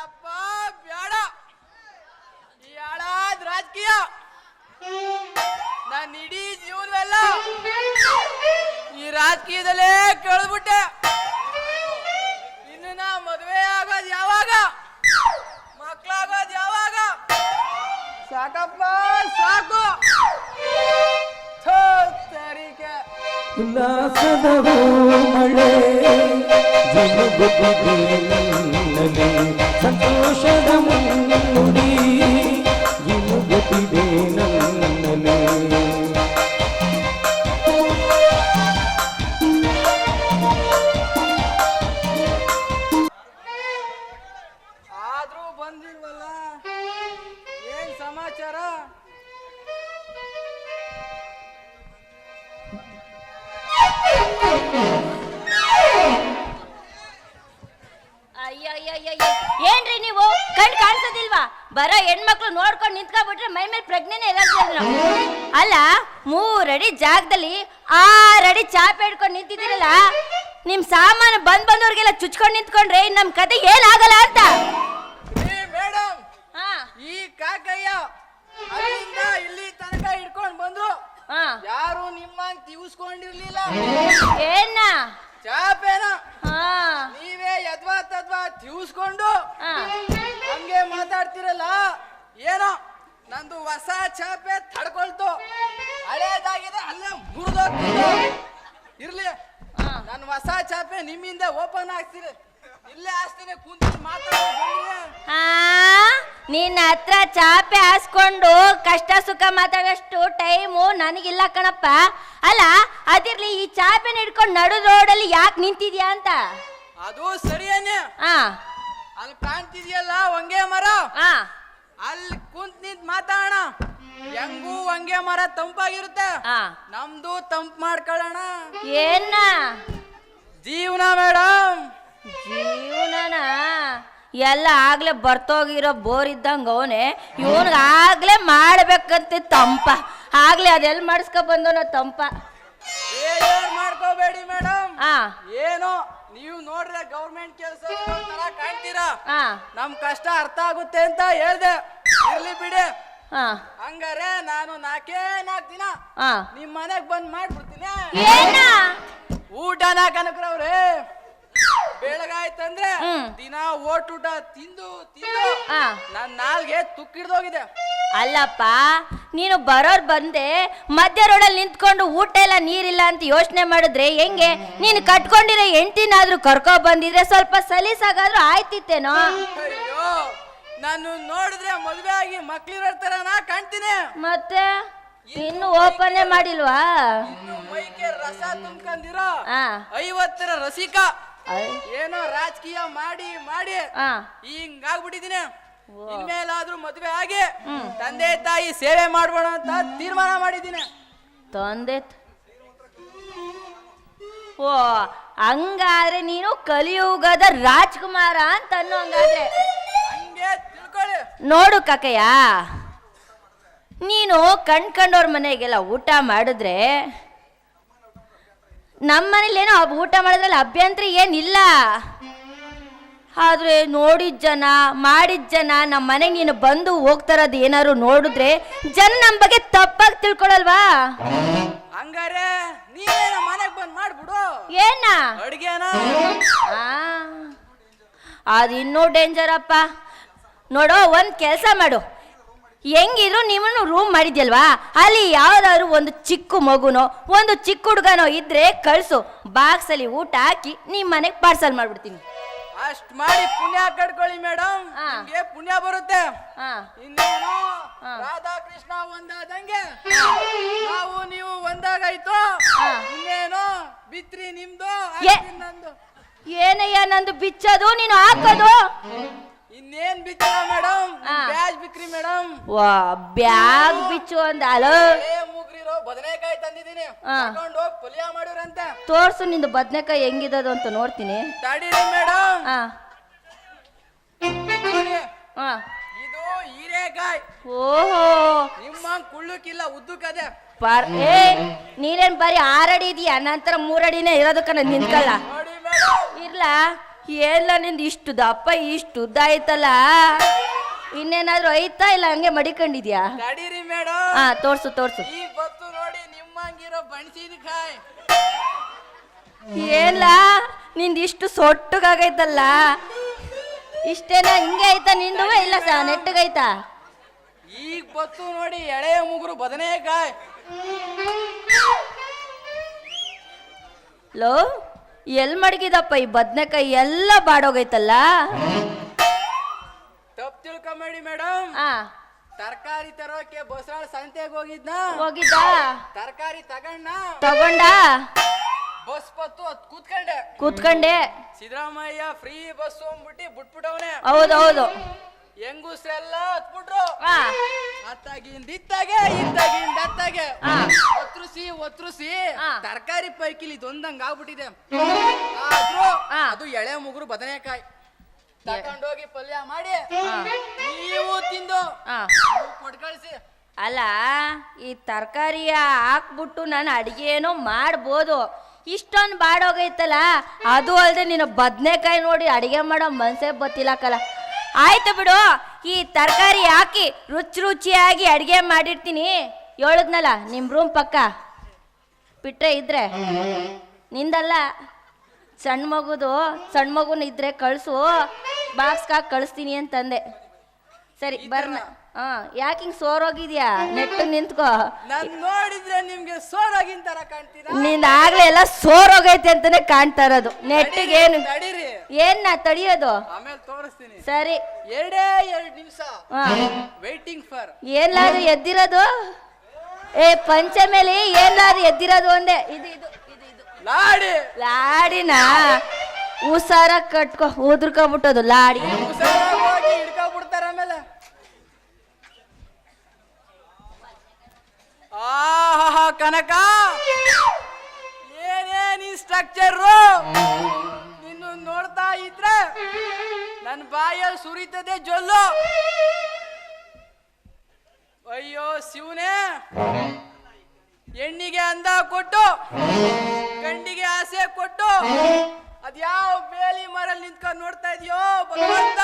ಯಪ್ಪ ಬೇಡ. ಈ ಹಾಳಾದ ರಾಜಕೀಯ. ನಾನು ಇಡೀ ಜೀವನವೆಲ್ಲ ಈ ರಾಜಕೀಯದಲ್ಲೇ ಕಳೆದ್ಬಿಟ್ಟೆ ಇನ್ನು ನಾ ಮದುವೆ ಆಗೋದು ಯಾವಾಗ? ಮಕ್ಕಳಾಗೋದು ಯಾವಾಗ? ಸಾಕಪ್ಪ, ಸಾಕು. ಉಲ್ಲಾಸದ ಮಳೆ. అనుభూతి సంతోషముడి ಬರೋ ಹೆಣ್ಮಕ್ಳು ನೋಡ್ಕೊಂಡು ನಿಂತ್ಕೊಂಡ್ಬಿಟ್ರೆ ಮೈ ಮೇಲೆ ಪ್ರಜ್ಞೆನೇ ಇರೋದಿಲ್ಲ ನಾವು. ಅಲ್ಲ ಮೂರಡಿ ಜಾಗದಲ್ಲಿ ಆರಡಿ ಚಾಪೆ ಹಿಡ್ಕೊಂಡು ನಿಂತಿದ್ದೀರಲ್ಲ ನಿಮ್ ಸಾಮಾನು ಬಂದ್ ಬಂದವ್ರಿಗೆಲ್ಲ ಚುಚ್ಕೊಂಡು ನಿಂತ್ಕೊಂಡ್ರೆ ನಮ್ ಕತೆ ಏನಾಗಲ್ಲ ಅಂತ. ಮೇಡಮ್ ಹಾ. ಈ ಕಾಕಯ್ಯ ಅಲ್ಲಿಂದ ಇಲ್ಲಿ ತನಕ ಹಿಡ್ಕೊಂಡು ಬಂದ್ರು ಹಾ. ಯಾರು ನಿಮ್ಮಂಗ್ ತಿವಿಸ್ಕೊಂಡಿರ್ಲಿಲ್ಲ. ಏನ? ಚಾಪೇನ ಹಾ. ನೀವೇ ಯದ್ವಾ ತದ್ವಾ ತಿಳಿಸ್ಕೊಂಡು ಹಾ. ಹಂಗೆ ಮಾತಾಡ್ತಿರಲ್ಲ? ಏನೋ ನಂದು ಹೊಸ ಚಾಪೆ ತಡ್ಕೊಳ್ತು. ಹಳೇದಾಗಿದೆ ಅಲ್ಲೇ ಮುರಿದೋಗ್ತಿತ್ತು ಇರ್ಲಿ ಹಾ. ನನ್ನ ಹೊಸ ಚಾಪೆ ನಿಮ್ಮಿಂದ ಓಪನ್ ಆಗ್ತೀರಿ ಇಲ್ಲೇ ಹಾಸ್ತೀನಿ ಕುಂತು ಮಾತಾಡ್ತೀನಿ ನಿನ್ನ ಹತ್ರ ಚಾಪೆ ಹಾಸ್ಕೊಂಡು ಕಷ್ಟ ಸುಖ ಮಾತಾಡೋಷ್ಟು ಟೈಮು ನನಗಿಲ್ಲ ಕಣಪ್ಪ. ಅಲ್ಲ ಅದಿರ್ಲಿ ಈ ಚಾಪೆನ ಹಿಡ್ಕೊಂಡು ನಡು ರೋಡಲ್ಲಿ ಯಾಕೆ ನಿಂತಿದ್ಯಾ ಅಂತ? ಅದು ಸರಿಯೇನೆ. ಆ ಅಲ್ಲಿ ಕಾಣ್ತಿದ್ಯಲ್ಲ ಹೊಂಗೆ ಮರ? ಅಲ್ಲಿ ಕುಂತ್ ನಿಂತ್ ಮಾತಾಡೋಣ. ಹೆಂಗೂ ಹೊಂಗೆ ಮರ ತಂಪಾಗಿರುತ್ತೆ. ನಮ್ದು ತಂಪ್ ಮಾಡ್ಕೊಳ್ಳೋಣ. ಏನ? ಜೀವನ ಮೇಡಮ್ ಜೀವನನ? ಎಲ್ಲ ಆಗ್ಲೇ ಬರ್ತೋಗಿರೋ ಬೋರ್ ಇದ್ದಂಗ ಅವನೇ. ಇವನ್ಗ ಆಗ್ಲೇ ಮಾಡ್ಬೇಕಂತ ತಂಪ. ಆಗ್ಲೇ ಅದೆಲ್ಲ ಮಾಡಿಸ್ಕೊ ಬಂದವನ ತಂಪ. ಏನ್ ಮಾಡ್ಕೋಬೇಡಿ ಮೇಡಮ್ ಆ. ಏನೋ ನೀವು ನೋಡ್ರೆ ಗೌರ್ಮೆಂಟ್ ಕೆಲಸ ತರ ಕಾಣ್ತೀರಾ? ಆ ನಮ್ ಕಷ್ಟ ಅರ್ಥ ಆಗುತ್ತೆ ಅಂತ ಹೇಳ್ದೆ. ಇರ್ಲಿ ಬಿಡಿ. ಹಂಗಾರೆ ನಾನು ನಾಕೇ ನಾಲ್ಕು ದಿನ ನಿಮ್ಮ ನಿಮ್ ಮನೆಗ್ ಬಂದ್ ಮಾಡ್ಬಿಡ್ತೀನಿ. ಏನ? ಊಟನ ಕನಕ್ರವ್ರೆ ಬೆಳಗಾಯ್ತಂದ್ರೆ ಹ್ಮ್. ದಿನ ಊಟ ತಿಂದು ತಿಂದು ನನ್ನ ನನ್ ನಾಲ್ಗೆ ತುಕ್ಕಿಡ್ದೋಗಿದೆ. ಅಲ್ಲಪ್ಪ ನೀನು ಬರೋರು ಬಂದೆ ಮಧ್ಯ ರೋಡಲ್ಲಿ ನಿಂತ್ಕೊಂಡು ಊಟ ಇಲ್ಲ ನೀರಿಲ್ಲ ಅಂತ ಯೋಚನೆ ಮಾಡಿದ್ರೆ ಹೆಂಗೆ? ನೀನು ಕಟ್ಕೊಂಡಿರೋ ಹೆಂಡತಿನಾದ್ರೂ ಕರ್ಕೊ ಬಂದಿದ್ರೆ ಸ್ವಲ್ಪ ಸಲೀಸಾಗಾದ್ರೂ ಆಯ್ತಿತ್ತೇನೋ? ನಾನು ನೋಡಿದ್ರೆ ಮದ್ವೆ ಆಗಿ ಮಕ್ಳಿರೋ ನಾ ಕಾಣ್ತೀನಿ. ಮತ್ತೆ? ಇನ್ನು ಓಪನ್ ಮಾಡಿಲ್ವಾ? ಮೈಗೆ ರಸ ತುಂಬ್ಕೊಂಡಿರೋ ಐವತ್ತರ ರಸಿಕ. ಏನೋ ರಾಜಕೀಯ ಮಾಡಿ ಮಾಡಿ. ಹಿಂಗಾಗ್ಬಿಟ್ಟಿದೀನಿ ಇನ್ಮೇಲಾದ್ರೂ ಮದುವೆ ಆಗಿ ತಂದೆ ತಾಯಿ ಸೇವೆ ಮಾಡ್ಬೋಣ ಅಂತ ತೀರ್ಮಾನ ಮಾಡಿದ್ದೀನಿ. ತಂದೆ ಓ ಹಂಗಾದ್ರೆ ನೀನು ಕಲಿಯುಗದ ರಾಜ್ಕುಮಾರ ಅಂತ ಅನ್ನೋ ಹಂಗಾದ್ರೆ ಹಂಗೆ ತಿಳ್ಕೊಳ್ಳಿ. ನೋಡು ಕಾಕಯ್ಯ ನೀನು ಕಣ್ ಮನೆಗೆಲ್ಲ ಊಟ ಮಾಡಿದ್ರೆ ನಮ್ಮ ಮನೇಲಿ ಅಬ್- ಊಟ ಮಾಡೋದ್ರಲ್ಲಿ ಅಭ್ಯಂತರ ಏನಿಲ್ಲ. ಆದ್ರೆ ನೋಡಿದ ಜನ ಮಾಡಿದ ಜನ ನಮ್ಮ ಮನೆಗೆ ನೀನು ಬಂದು ಹೋಗ್ತಾರದು ಏನಾದ್ರು ನೋಡಿದ್ರೆ ಜನ ನಮ್ಮ ಬಗ್ಗೆ ತಪ್ಪಾಗಿ ತಿಳ್ಕೊಳಲ್ವಾ? ಹಂಗಾರೆ ಮನೆಗ್ ಬಂದ್ ಮಾಡ್ಬಿಡು. ಏನ? ಅಡ್ಗೆನ? ಅದು ಇನ್ನೂ ಡೇಂಜರ್ ಅಪ್ಪ ನೋಡೋ ಒಂದು ಕೆಲಸ ಮಾಡು. ಹೆಂಗಿದ್ರು ನೀವನ್ನು ರೂಮ್ ಮಾಡಿದ್ಯಲ್ವಾ? ಅಲ್ಲಿ ಯಾವ್ದಾದ್ರು ಒಂದು ಚಿಕ್ಕ ಮಗುನೋ ಒಂದು ಚಿಕ್ಕ ಹುಡುಗನೋ ಇದ್ರೆ ಕಳಿಸು. ಬಾಕ್ಸಲ್ಲಿ ಊಟ ಹಾಕಿ ನಿಮ್ಮ ಮನೆಗೆ ಪಾರ್ಸಲ್ ಮಾಡ್ಬಿಡ್ತೀನಿ. ಅಷ್ಟ್ ಮಾಡಿ ಪುಣ್ಯ ಕಟ್ಕೊಳ್ಳಿ ಮೇಡಮ್. ನಿಮ್ಗೆ ಪುಣ್ಯ ಬರುತ್ತೆ. ಹಾ. ಇನ್ನೇನು? ರಾಧಾ ಕೃಷ್ಣ ಒಂದಾದಂಗೆ. ನಾವು ನೀವು ಒಂದಾಗಾಯ್ತು. ಇನ್ನೇನು? ಬಿತ್ರಿ ನಿಮ್ದು ಏ- ಆಸ್ತಿ ನಂದು. ಏನಯ್ಯ ನಂದು ಬಿಚ್ಚದು ನೀನು ಹಾಕೋದು? ಇನ್ನೇನ್ ಬಿಚ್ಚ ಮೇಡಮ್? ಬ್ಯಾಗ್ ಬ್ಯಾಜ್ ಬಿಕ್ರಿ ಮೇಡಮ್. ವಾ ಬ್ಯಾಗ್ ಬಿಚ್ಚು ಅಂದ ಅಲೋ ಏ ಬದನೆಕಾಯಿ ತಂದಿದ್ದೀನಿ. ತಗೊಂಡ್ ಹೋಗ್ ಪಲ್ಯ ಮಾಡಿವ್ರಂತೆ. ತೋರ್ಸು ನಿಂದು ಬದನೆಕಾಯಿ ಹೆಂಗಿದದು ಅಂತ ನೋಡ್ತೀನಿ. ತಡೀರಿ ಮೇಡಮ್ ಹಾ. ಹಾ. ಇದು ಹೀರೆಕಾಯಿ. ಓಹೋ. ನಿಮ್ಮ ಕುಳ್ಳುಕಿಲ್ಲ ಉದ್ದುಕದೆ ಪಾರ್ ಏ ನೀನೇನ್ ಬರೀ ಆರಡಿ ಇದೀಯ? ನಂತರ ಮೂರಡಿನೇ ಇರೋದು ಕಣ ನಿಂತ್ಕಲ್ಲ. ನೋಡಿ ಮೇಡಮ್ ಇರ್ಲ? ಎಲ್ಲ ನಿಂದು ಇಷ್ಟು ದಪ್ಪ ಇಷ್ಟು ಉದ್ದ ಆಯ್ತಲ್ಲ? ಇನ್ನೇನಾದ್ರೂ ಐತಾ ಇಲ್ಲ? ಹಂಗೆ ಮಡಿಕೊಂಡಿದ್ಯಾ? ತಡೀರಿ ಮೇಡಮ್ ಹಾ ತೋರ್ಸು ತೋರ್ಸು. ಈ ಬಣಸಿನಕಾಯಿ ಏಲ್ಲ ನಿಂದು ಇಷ್ಟು ಸೊಟ್ಟಗಾಗೈತಲ್ಲ? ಇಷ್ಟೇನ ಹಿಂಗೆ ಆಯ್ತಾ ನಿಂದು ಇಲ್ಲ ಸ ನೆಟ್ಟಗೈತಾ ಈಗ ಬತ್ತು ನೋಡಿ ಎಳೆಯ ಮುಗುರು ಬದನೆಕಾಯಿ ಲೋ ಎಲ್ ಮಡಗಿದಪ್ಪ ಈ ಬದನೆಕಾಯಿ ಎಲ್ಲ ಬಾಡೋಗೈತಲ್ಲ? ತಪ್ಪು ತಿಳ್ಕೊಂಬೇಡಿ ಮೇಡಮ್. ಆ. ತರಕಾರಿ ತರೋಕೆ ಬಸರಾಳ ಸಂತೆಗೆ ಹೋಗಿದ್ನ? ಹೋಗಿದ್ದ. ತರಕಾರಿ ತಗೊಂಡ? ತಗೊಂಡ. ಬಸ್ ಬತ್ತು ಅದ್ ಕೂತ್ಕೊಂಡೆ. ಕೂತ್ಕೊಂಡೆ. ಸಿದ್ದರಾಮಯ್ಯ ಫ್ರೀ ಬಸ್ ಅಂದ್ಬಿಟ್ಟು ಬಿಟ್ಬಿಟ್ಟವನೆ. ಹೌದೌದು. ಹೆಂಗುಸ್ರೆಲ್ಲ ಹತ್ಬಿಟ್ರು. ಅತ್ತಾಗಿಂದ ಇತ್ತಾಗೆ ಇತ್ತಾಗಿಂದ ಅತ್ತಾಗೆ. ಒತ್ರುಸಿ ಒತ್ರುಸಿ. ತರಕಾರಿ ಪೈಕಿಲಿ ಇದೊಂದಂಗ ಆಗ್ಬಿಟ್ಟಿದೆ. ಆದ್ರೂ. ಅದು ಎಳೆ ಮುಗುರು ಬದನೆಕಾಯಿ. ತಕೊಂಡೋಗಿ ಪಲ್ಯ ಮಾಡಿ ನೀವು ತಿಂದು ಕೊಟ್ಕಳ್ಸಿ ಅಲ್ಲ ಈ ತರಕಾರಿಯ ಹಾಕ್ಬಿಟ್ಟು ನಾನು ಅಡಿಗೆ ಏನೋ ಮಾಡ್ಬೋದು. ಇಷ್ಟೊಂದು ಬಾಡೋಗೈತಲ್ಲ ಅದು ಅಲ್ಲದೆ ನೀನು ಬದನೆಕಾಯಿ ನೋಡಿ ಅಡಿಗೆ ಮಾಡೋ ಮನ್ಸೇ ಬತ್ತಿಲ್ಲಕಲ್ಲ ಆಯ್ತು ಬಿಡು ಈ ತರಕಾರಿ ಹಾಕಿ ರುಚಿ ರುಚಿಯಾಗಿ ಅಡಿಗೆ ಮಾಡಿರ್ತೀನಿ. ಹೇಳದ್ನಲ್ಲ ನಿಮ್ಮ ರೂಮ್ ಪಕ್ಕ? ಬಿಟ್ರೆ ಇದ್ರೆ? ನಿಂದಲ್ಲ ಸಣ್ಣ ಮಗುದು ಸಣ್ಣ ಮಗುನ ಇದ್ರೆ ಕಳಿಸು. ಬಾಕ್ಸ್ಗೆ ಹಾಕಿ ಕಳಿಸ್ತೀನಿ ಅಂತಂದೆ. ಸರಿ ಬರ್ನ. ಹಾ ಯಾಕೆ ಹಿಂಗ್ ಸೋರೋಗಿದ್ಯಾ? ನೆಟ್ಟು ನಿಂತ್ಕೋ. ನಾನ್ ನೋಡಿದ್ರೆ ನಿಮ್ಗೆ ಸೋರಾಗಿನ್ ತರ ಕಾಣ್ತೀರಾ? ನಿಂದ ಆಗ್ಲೇ ಎಲ್ಲ ಸೋರೋಗೈತೆ ಅಂತಾನೆ ಕಾಣ್ತಾ ಇರೋದು. ನೆಟ್ಟಿಗೆ ಏನು? ತಡೀರಿ ಏನ್ ನಾ ತಡಿಯೋದು? ಆಮೇಲೆ ತೋರಿಸ್ತೀನಿ. ಸರಿ. ಎರಡೇ ಎರಡು ನಿಮಿಷ. ಹಾ. ವೈಟಿಂಗ್ ಫಾರ್ ಏನ್ಲಾದ್ರು ಎದ್ದಿರೋದು? ಏ ಪಂಚ ಮೇಲೆ ಏನ್ಲಾದ್ರು ಎದ್ದಿರೋದು ಒಂದೇ ಇದು ಇದು ಇದು ಇದು. ಲಾಡಿ. ಲಾಡಿನ? ಉಸಾರ ಕಟ್ಕೊ, ಉದ್ರಕೊಬಿಟ್ಟದು, ಲಾಡಿ. ಹೋಗಿ ಆಮೇಲೆ. ಆಹಾ, ಕನಕ! ಏನೇನ್ ಈ ಸ್ಟ್ರಕ್ಚರ್ ನಿನ್ನು ನೋಡ್ತಾ ಇದ್ರೆ ನನ್ನ ಬಾಯಲ್ಲಿ ಸುರಿತದೆ ಜೊಲ್ಲು. ಅಯ್ಯೋ, ಶಿವನೇ! ಹೆಣ್ಣಿಗೆ ಅಂದ ಕೊಟ್ಟು, ಗಂಡಿಗೆ ಆಸೆ ಕೊಟ್ಟು ಅದ್ಯಾವ ಬೇಲಿ ಮರಲ್ಲಿ ನಿಂತ್ಕೊಂಡು ನೋಡ್ತಾ ಇದೆಯೋ ಭಗವಂತ?